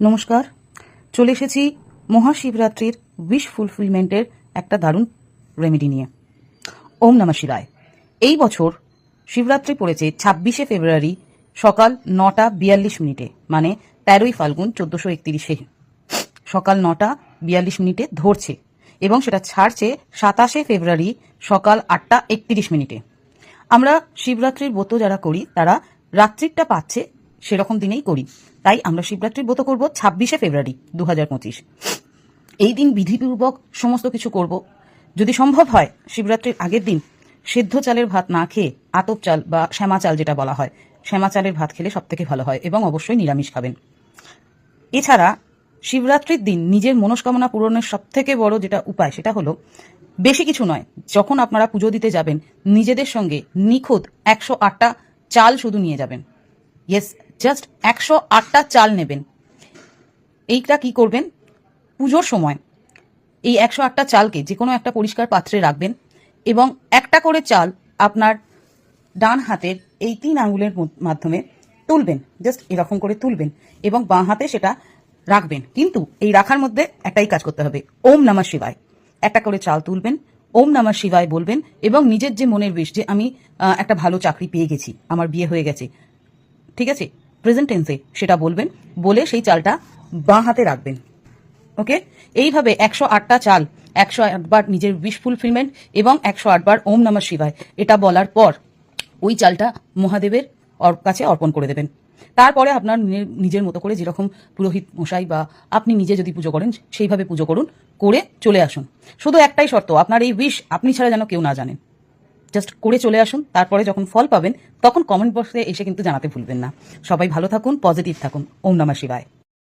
নমস্কার। চলে এসেছি মহাশিবরাত্রির উইশ ফুলফিলমেন্টের একটা দারুণ রেমেডি নিয়ে। ওম নমঃ শিবায়। এই বছর শিবরাত্রি পড়েছে ছাব্বিশে ফেব্রুয়ারি সকাল নটা বিয়াল্লিশ মিনিটে মানে তেরোই ফাল্গুন চোদ্দশো একত্রিশে। সকাল নটা বিয়াল্লিশ মিনিটে ধরছে এবং সেটা ছাড়ছে সাতাশে ফেব্রুয়ারি সকাল আটটা একত্রিশ মিনিটে। আমরা শিবরাত্রির ব্রত যারা করি, তারা রাত্রিটা পাচ্ছে সেরকম দিনেই করি। তাই আমরা শিবরাত্রির ব্রত করব ছাব্বিশে ফেব্রুয়ারি দু হাজার পঁচিশ। এই দিন বিধিপূর্বক সমস্ত কিছু করব। যদি সম্ভব হয়, শিবরাত্রির আগের দিন সেদ্ধ চালের ভাত না খেয়ে আতপ চাল বা শ্যামা চাল যেটা বলা হয়, শ্যামা চালের ভাত খেলে সব থেকে ভালো হয় এবং অবশ্যই নিরামিষ খাবেন। এছাড়া শিবরাত্রির দিন নিজের মনস্কামনা পূরণের সব থেকে বড় যেটা উপায় সেটা হলো, বেশি কিছু নয়, যখন আপনারা পুজো দিতে যাবেন, নিজেদের সঙ্গে নিখুঁত একশো আটটা চাল শুধু নিয়ে যাবেন। ইয়েস জাস্ট একশো আটটা চাল নেবেন। এইটা কি করবেন? পুজোর সময় এই একশো আটটা চালকে যে কোনো একটা পরিষ্কার পাত্রে রাখবেন এবং একটা করে চাল আপনার ডান হাতের এই তিন আঙুলের মধ্য- মাধ্যমে তুলবেন জাস্ট এরকম করে তুলবেন এবং বাঁ হাতে সেটা রাখবেন। কিন্তু এই রাখার মধ্যে একটাই কাজ করতে হবে, ওম নমঃ শিবায়। একটা করে চাল তুলবেন, ওম নমঃ শিবায় বলবেন এবং নিজের যে মনের বিষ যে আমি একটা ভালো চাকরি পেয়ে গেছি, আমার বিয়ে হয়ে গেছে ঠিক আছে? প্রেজেন্ট টেন্সে সেটা বলবেন, বলে সেই চালটা বাঁ হাতে রাখবেন। ওকে? এইভাবে একশো আটটা চাল, একশো আটবার নিজের উইশ ফুলফিলমেন্ট এবং একশো আটবার ওম নমঃ শিবায়, এটা বলার পর ওই চালটা মহাদেবের কাছে অর্পণ করে দেবেন। তারপরে আপনার নিজের মতো করে যেরকম পুরোহিত মশাই বা আপনি নিজে যদি পুজো করেন, সেইভাবে পুজো করুন, করে চলে আসুন। শুধু একটাই শর্ত, আপনার এই উইশ আপনি ছাড়া যেন কেউ না জানেন। জাস্ট করে চলে আসুন, তারপরে যখন ফল পাবেন, তখন কমেন্ট বক্সে এসে কিন্তু জানাতে ভুলবেন না। সবাই ভালো থাকুন পজিটিভ থাকুন। ওম নমা শিবায়।